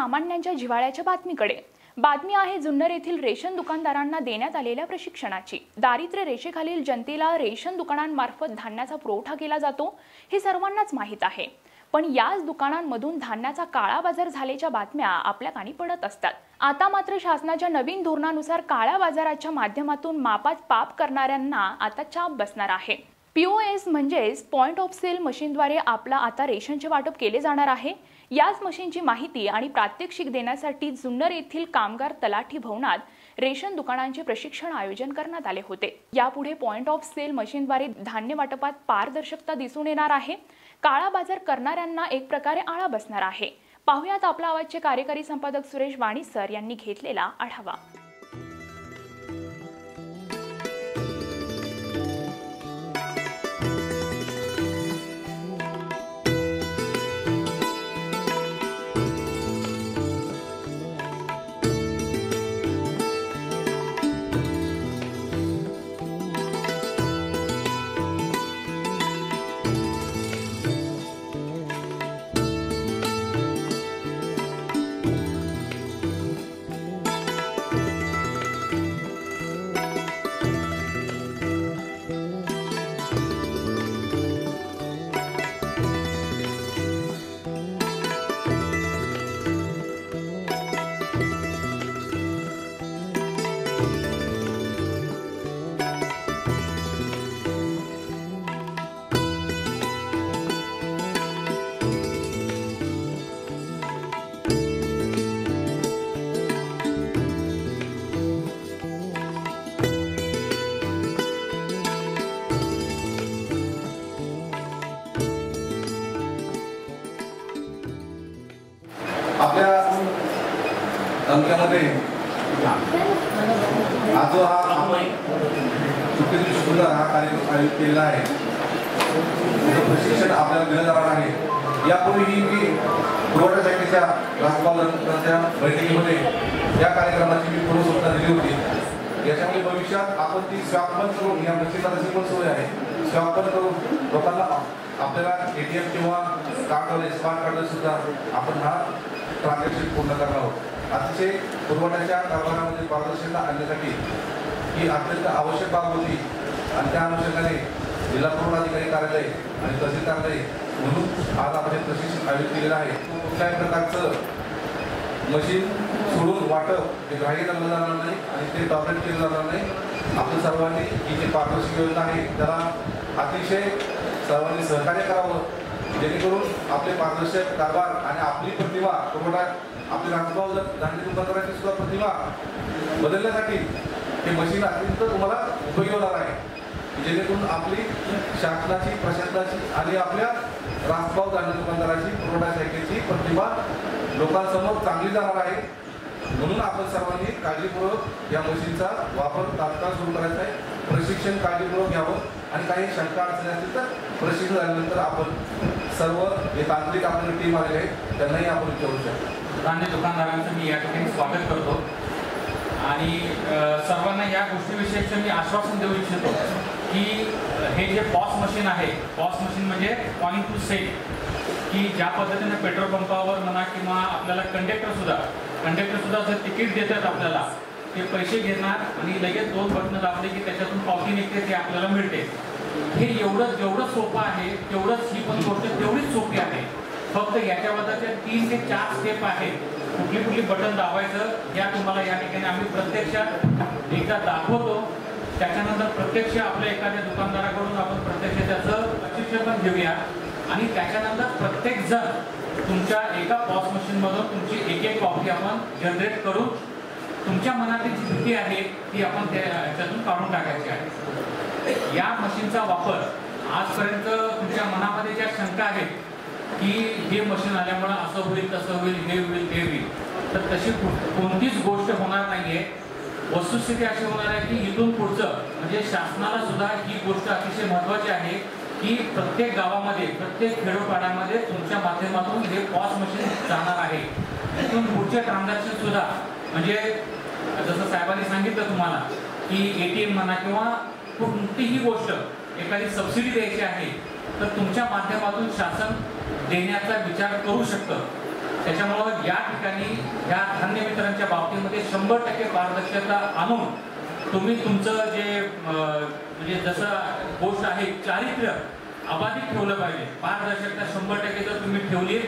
सामान्यांच्या सर्वसामान्यांच्या जिव्हाळ्याच्या बातमीकडे. बातमी आहे जुन्नर येथील रेशन दुकानदारांना देण्यात आलेल्या प्रशिक्षणाची. दारिद्र्य रेषेखालील जनतेला रेशन दुकानांमार्फत धान्याचा पुरवठा केला जातो हे सर्वांनाच माहीत आहे. पण याच दुकानांमधून धान्याचा काळा बाजार झाल्याच्या बातम्या आपल्या कानी पडत असतात. आता मात्र शासनाच्या नवीन धोरणानुसार काळ्या बाजाराच्या माध्यमातून मापात पाप करणाऱ्यांना आता चाप बसणार आहे. पीओएस म्हणजेच पॉइंट ऑफ सेल मशीनद्वारे आपला आता रेशनचे वाटप केले जाणार आहे. याच मशीनची माहिती आणि प्रात्यक्षिक देण्यासाठी जुन्नर येथील कामगार तलाठी भवनात रेशन दुकानांचे प्रशिक्षण आयोजन करण्यात आले होते. यापुढे पॉइंट ऑफ सेल मशीनद्वारे धान्य वाटपात पारदर्शकता दिसून येणार आहे. काळा बाजार करणाऱ्यांना एक प्रकारे आळा बसणार आहे. पाहुयात आपला आवाजचे कार्यकारी संपादक सुरेश वाणी सर यांनी घेतलेला आढावा. तालुक्यामध्ये आज जो हा चुकीची सुद्धा हा कार्यक्रम आयोजित केलेला आहे प्रशिक्षण आपल्याला दिलं जाणार आहे यापूर्वीही मी पुरवठा शाखेच्या राज्यपालांच्या बैठकीमध्ये या कार्यक्रमाची मी पूर्वसूचना दिली होती. याच्यामुळे भविष्यात आपण ती स्वापन करून या मशीनला पण सोय आहे. स्वापन करून लोकांना आपल्याला एटीएम किंवा कार्डद्वारे स्मार्ट कार्ड सुद्धा आपण हा ट्रान्झॅक्शन पूर्ण करणार आहोत. अतिशय पुरवठ्याच्या कारभारामध्ये पारदर्शकता आणण्यासाठी ही अत्यंत आवश्यक बाब होती. आणि त्या अनुषंगाने जिल्हा पुरवठाधिकारी कार्यालय आणि तहसील कार्यालय म्हणून आज आपण हे प्रशिक्षण आयोजित केलेलं आहे. कुठल्याही प्रकारचं मशीन सोडून वाटप हे ग्राह्य धरलं जाणार नाही आणि ते टॉपरेट केलं जाणार नाही. आपण सर्वांनी ही जी पारदर्शक योजना आहे त्याला अतिशय सर्वांनी सहकार्य करावं. जेणेकरून आपले पारदर्शक कारभार आणि आपली प्रतिभा पुरवठा आपली राजभाव दांडी दुकानदाराची सुद्धा प्रतिभा बदलण्यासाठी हे मशीन अत्यंत तुम्हाला उपयोगी होणार आहे जेणेकरून आपली शासनाची प्रशासनाची आणि आपल्या राजभाव दांडी दुकानदाराची पुरवठा शाखेची प्रतिभा लोकांसमोर चांगली जाणार आहे. म्हणून आपण सर्वांनी काळजीपूर्वक या मशीनचा वापर तात्काळ सुरू करायचा आहे. प्रशिक्षण काळजीपूर्वक घ्यावं आणि काही शंका अडचणी असतील तर प्रशिक्षण झाल्यानंतर आपण सर्व जे तांत्रिक आपली टीम आलेली आहे त्यांनाही आपण विचारू शकतो. धान्य दुकानदारांचं मी या ठिकाणी स्वागत करतो. आणि सर्वांना या गोष्टीविषयीचं मी आश्वासन देऊ इच्छितो की हे जे पॉस मशीन आहे पॉस मशीन म्हणजे पॉईंट टू सेल की ज्या पद्धतीने पेट्रोल पंपावर म्हणा किंवा आपल्याला कंडक्टरसुद्धा सुद्धा जर तिकीट देतात आपल्याला ते पैसे घेणार आणि लगेच दोन बटणं दाबले की त्याच्यातून पावती निघते ते आपल्याला मिळते. हे एवढं जेवढं सोपं आहे तेवढंच ही पण गोष्ट तेवढीच सोपी आहे. फक्त याच्याबद्दलच्या तीन ते चार स्टेप आहेत. कुठली कुठली बटन दाबायचं या तुम्हाला या ठिकाणी आम्ही प्रत्यक्षात एकदा दाखवतो. त्याच्यानंतर प्रत्यक्ष आपल्या एखाद्या दुकानदाराकडून आपण प्रत्यक्ष त्याचं प्रशिक्षण घेऊया. आणि त्याच्यानंतर प्रत्येक जण तुमच्या एका पॉस मशीनमधून तुमची एक एक कॉपी आपण जनरेट करून तुमच्या मनातील जी भीती आहे ती आपण त्यातून काढून टाकायची आहे. या मशीनचा वापर आजपर्यंत तुमच्या मनामध्ये ज्या शंका आहेत की हे मशीन आल्यामुळे असं होईल तसं होईल हे होईल ते होईल तर तशी कोणतीच गोष्ट होणार नाहीये. वस्तुस्थिती अशी होणार आहे की इथून पुढचं म्हणजे शासनाला सुद्धा ही गोष्ट अतिशय महत्वाची आहे की प्रत्येक गावामध्ये प्रत्येक खेडोपाड्यामध्ये तुमच्या माध्यमातून हे पॉस मशीन जाणार आहे. इथून पुढचे ट्रान्झॅक्शन सुद्धा म्हणजे जसं साहेबांनी सांगितलं तुम्हाला की ए टी एम म्हणा किंवा कोणतीही गोष्ट एखादी सबसिडी द्यायची आहे तर तुमच्या माध्यमातून शासन देण्याचा विचार करू शकतं. त्याच्यामुळं या ठिकाणी या धान्य वितरणच्या बाबतीमध्ये शंभर टक्के पारदर्शकता आणून तुम्ही तुमचं जे म्हणजे जसं गोष्ट आहे चारित्र्य अबाधित ठेवलं पाहिजे. पारदर्शकता शंभर टक्के जर तुम्ही ठेवली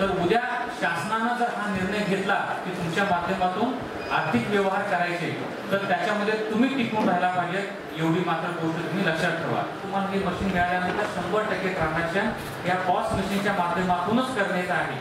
तर उद्या शासनानं जर हा निर्णय घेतला की तुमच्या माध्यमातून आर्थिक व्यवहार करायचे तर त्याच्यामध्ये तुम्ही टिकून राहायला पाहिजे एवढी मात्र गोष्ट तुम्ही लक्षात ठेवा. तुम्हाला हे मशीन मिळाल्यानंतर शंभर टक्के ट्रान्झॅक्शन या पॉस मशीनच्या माध्यमातूनच करण्याचं आहे.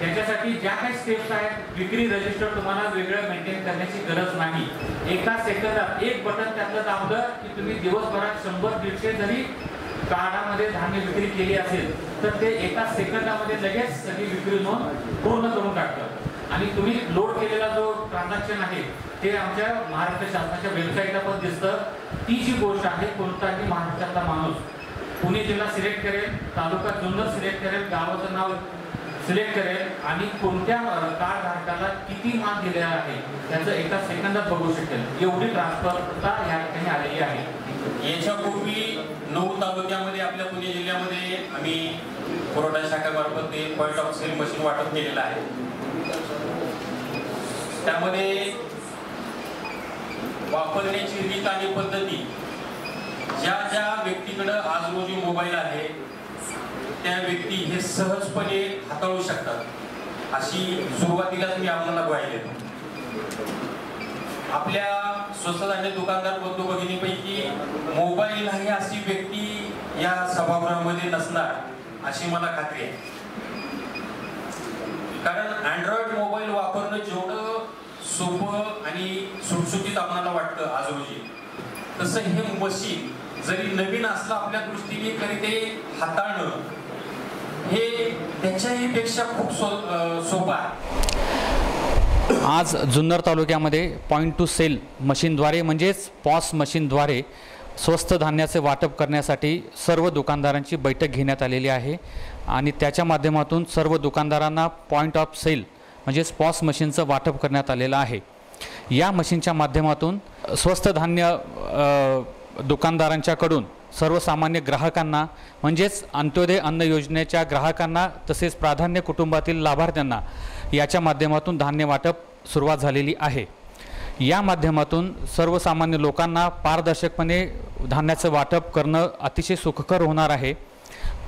त्याच्यासाठी ज्या काही स्टेप्स आहेत विक्री रजिस्टर तुम्हाला वेगळं मेंटेन करण्याची गरज नाही. एका सेकंदात एक बटन त्यातलं दाबलं की तुम्ही दिवसभरात शंभर दीडशे जरी कार्डामध्ये धान्य विक्री केली असेल तर ते एका सेकंदामध्ये लगेच सगळी विक्री नोंद पूर्ण करून टाकतात आणि तुम्ही लोड केलेला जो ट्रान्झॅक्शन आहे ते आमच्या महाराष्ट्र शासनाच्या वेबसाईटला पण दिसतं. ती जी गोष्ट आहे कोणताही महाराष्ट्रातला माणूस पुणे जिल्हा सिलेक्ट करेल तालुका जुन्नर सिलेक्ट करेल गावाचं नाव सिलेक्ट करेल आणि कोणत्या कार्ड धारकाला किती माल दिलेला आहे त्याचं एका सेकंदात बघू शकेल. एवढी ट्रान्सफरता या ठिकाणी आलेली आहे. याच्यापूर्वी नऊ तालुक्यामध्ये आपल्या पुणे जिल्ह्यामध्ये आम्ही पुरवठा शाखेमार्फत ते पॉईंट ऑफ सेल मशीन वाटप केलेलं आहे. त्यामध्ये वापरण्याची रीत आणि पद्धती ज्या ज्या व्यक्तीकडं आज रोजी मोबाईल आहे त्या व्यक्ती हे सहजपणे हाताळू शकतात. अशी सुरुवातीलाच मी आम्हाला ग्वाही देतो. आपल्या स्वस्त धान्य दुकानदार बंधू भगिनीपैकी मोबाईल आहे अशी व्यक्ती या सभागृहामध्ये नसणार अशी मला खात्री आहे. कारण अँड्रॉइड मोबाईल वापरणं जेवढं सोपं आणि सुटसुटीत आपल्याला वाटतं आज रोजी तसं हे मशीन जरी नवीन असलं आपल्या दृष्टीने तरी ते हाताळणं हे त्याच्याही पेक्षा खूप सो सोपं आहे. आज जुन्नर तालुक्यामध्ये पॉईंट टू सेल मशीनद्वारे म्हणजेच पॉस मशीनद्वारे स्वस्त धान्याचे वाटप करण्यासाठी सर्व दुकानदारांची बैठक घेण्यात आलेली आहे. आणि त्याच्या माध्यमातून सर्व दुकानदारांना पॉईंट ऑफ सेल म्हणजेच पॉस मशीनचं वाटप करण्यात आलेलं आहे. या मशीनच्या माध्यमातून स्वस्त धान्य दुकानदारांच्याकडून सर्वसामान्य ग्राहकांना म्हणजेच अंत्योदय अन्न योजनेच्या ग्राहकांना तसेच प्राधान्य कुटुंबातील लाभार्थ्यांना याच्या माध्यमातून धान्य वाटप सुरुवात झालेली आहे. या माध्यमातून सर्वसामान्य लोकांना पारदर्शकपणे धान्याचं वाटप करणं अतिशय सुखकर होणार आहे.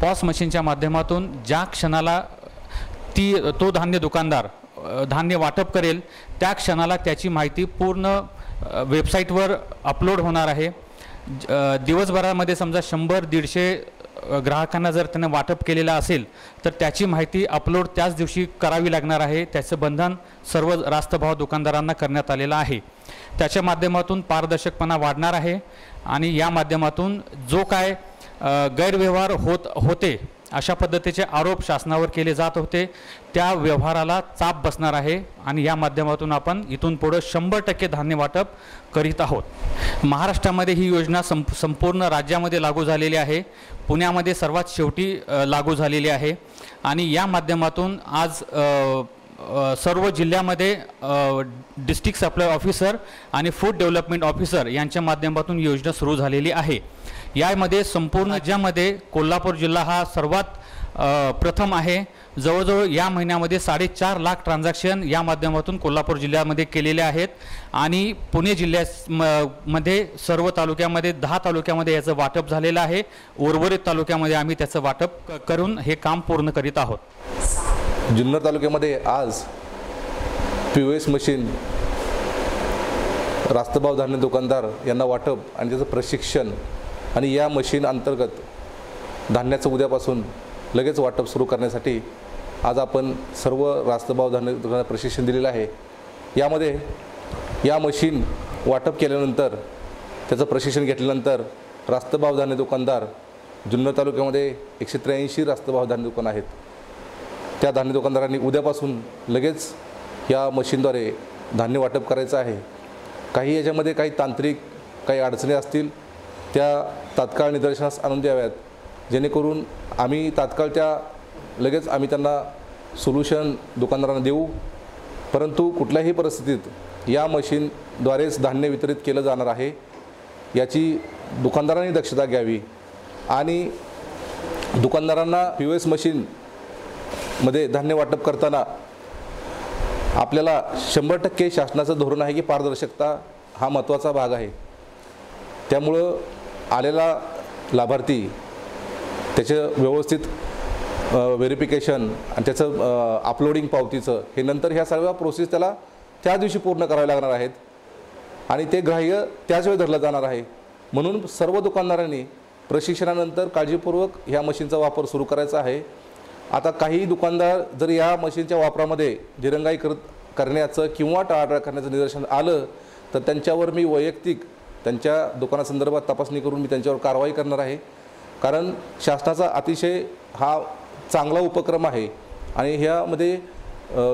पॉस मशीनच्या माध्यमातून ज्या क्षणाला ती तो धान्य दुकानदार धान्य वाटप करेल त्या क्षणाला त्याची माहिती पूर्ण वेबसाईटवर अपलोड होणार आहे. ज- दिवसभरामध्ये समजा शंभर दीडशे ग्राहकांना जर त्यानं वाटप केलेलं असेल तर त्याची माहिती अपलोड त्याच दिवशी करावी लागणार आहे. त्याचं बंधन सर्व रास्त भाव दुकानदारांना करण्यात आलेलं आहे. त्याच्या माध्यमातून पारदर्शकपणा वाढणार आहे आणि या माध्यमातून जो काय गैरव्यवहार होत होते अशा पद्धतीचे आरोप शासनावर केले जात होते. त्या व्यवहाराला चाप बसणार आहे आणि या माध्यमातून आपण इथून पुढं शंभर टक्के धान्य वाटप करीत आहोत. महाराष्ट्रामध्ये ही योजना संप संपूर्ण राज्यामध्ये लागू झालेली आहे. पुण्यामध्ये सर्वात शेवटी लागू झालेली आहे. आणि या माध्यमातून आज सर्व जिल्ह्यामध्ये डिस्ट्रिक्ट सप्लाय ऑफिसर आणि फूड डेव्हलपमेंट ऑफिसर यांच्या माध्यमातून योजना सुरू झालेली आहे. यामध्ये संपूर्ण राज्यामध्ये कोल्हापूर जिल्हा हा सर्वात प्रथम आहे. जवळजवळ या महिन्यामध्ये साडेचार लाख ट्रान्झॅक्शन या माध्यमातून कोल्हापूर जिल्ह्यामध्ये केलेले आहेत. आणि पुणे जिल्ह्यात म- मध्ये सर्व तालुक्यामध्ये दहा तालुक्यामध्ये याचं वाटप झालेलं आहे. उर्वरित तालुक्यामध्ये आम्ही त्याचं वाटप करून हे काम पूर्ण करीत आहोत. जुन्नर तालुक्यामध्ये आज पी ओ एस मशीन रास्तभाव धान्य दुकानदार यांना वाटप आणि त्याचं प्रशिक्षण आणि या मशीन अंतर्गत धान्याचं उद्यापासून लगेच वाटप सुरू करण्यासाठी आज आपण सर्व रास्तभाव धान्य दुकानात प्रशिक्षण दिलेलं आहे. यामध्ये या मशीन वाटप केल्यानंतर त्याचं प्रशिक्षण घेतल्यानंतर रास्तभाव धान्य दुकानदार जुन्नर तालुक्यामध्ये एकशे त्र्याऐंशी रास्तभाव धान्य दुकान आहेत. त्या धान्य दुकानदारांनी उद्यापासून लगेच या मशीनद्वारे धान्य वाटप करायचं आहे. काही याच्यामध्ये काही तांत्रिक काही अडचणी असतील त्या तात्काळ निदर्शनास आणून द्याव्यात. जेणेकरून आम्ही तात्काळ त्या लगेच आम्ही त्यांना सोल्युशन दुकानदारांना देऊ. परंतु कुठल्याही परिस्थितीत या मशीनद्वारेच धान्य वितरित केलं जाणार आहे याची दुकानदारांनी दक्षता घ्यावी आणि दुकानदारांना पी ओ एस मशीन मध्ये धान्य वाटप करताना आपल्याला शंभर टक्के शासनाचं धोरण आहे की पारदर्शकता हा महत्त्वाचा भाग आहे. त्यामुळं आलेला लाभार्थी त्याचं व्यवस्थित व्हेरिफिकेशन आणि त्याचं अपलोडिंग पावतीचं हे नंतर ह्या सर्व प्रोसेस त्याला त्या दिवशी पूर्ण कराव्या लागणार आहेत. आणि ते ग्राह्य त्याच वेळी धरलं जाणार आहे. म्हणून सर्व दुकानदारांनी प्रशिक्षणानंतर काळजीपूर्वक ह्या मशीनचा वापर सुरू करायचा आहे. आता काही दुकानदार जर या मशीनच्या वापरामध्ये दिरंगाई कर करण्याचं किंवा टाळाटाळ करण्याचं निदर्शन आलं तर त्यांच्यावर मी वैयक्तिक त्यांच्या दुकानासंदर्भात तपासणी करून मी त्यांच्यावर कारवाई करणार आहे. कारण शासनाचा अतिशय हा चांगला उपक्रम आहे आणि ह्यामध्ये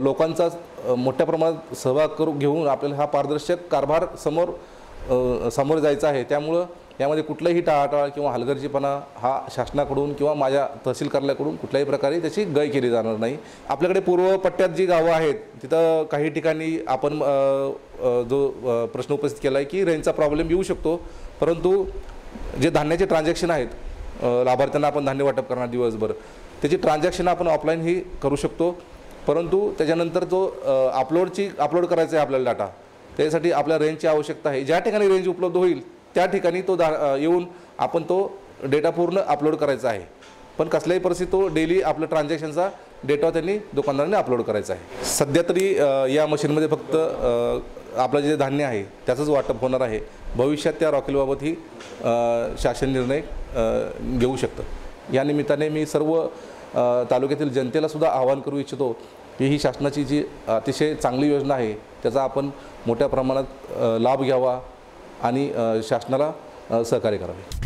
लोकांचा मोठ्या प्रमाणात सहभाग करू घेऊन आपल्याला हा पारदर्शक कारभार समोर समोर जायचा आहे. त्यामुळं यामध्ये कुठलाही टाळाटाळ किंवा हलगर्जीपणा हा शासनाकडून किंवा माझ्या तहसील कार्यालयाकडून कुठल्याही प्रकारे त्याची गय केली जाणार नाही. आपल्याकडे पूर्व पट्ट्यात जी गावं आहेत तिथं काही ठिकाणी आपण जो प्रश्न उपस्थित केला आहे की रेंजचा प्रॉब्लेम येऊ शकतो. परंतु जे धान्याचे ट्रान्झॅक्शन आहेत लाभार्थ्यांना आपण धान्य वाटप करणार दिवसभर त्याची ट्रान्झॅक्शन आपण ऑफलाईनही करू शकतो. परंतु त्याच्यानंतर जो अपलोडची अपलोड करायचा आहे आपल्याला डाटा. त्यासाठी आपल्या रेंजची आवश्यकता आहे. ज्या ठिकाणी रेंज उपलब्ध होईल त्या ठिकाणी तो दा येऊन आपण तो डेटा पूर्ण अपलोड करायचा आहे. पण कसल्याही परिस्थितीत तो डेली आपलं ट्रान्झॅक्शनचा डेटा त्यांनी दुकानदारांनी अपलोड करायचा आहे. सध्या तरी या मशीनमध्ये फक्त आपलं जे धान्य आहे त्याचंच वाटप होणार आहे. भविष्यात त्या रॉकेलबाबतही शासन निर्णय घेऊ शकतं. या निमित्ताने मी सर्व तालुक्यातील जनतेला सुद्धा आवाहन करू इच्छितो की ही शासनाची जी अतिशय चांगली योजना आहे त्याचा आपण मोठ्या प्रमाणात लाभ घ्यावा. आणि शासनाला सहकार्य करावे.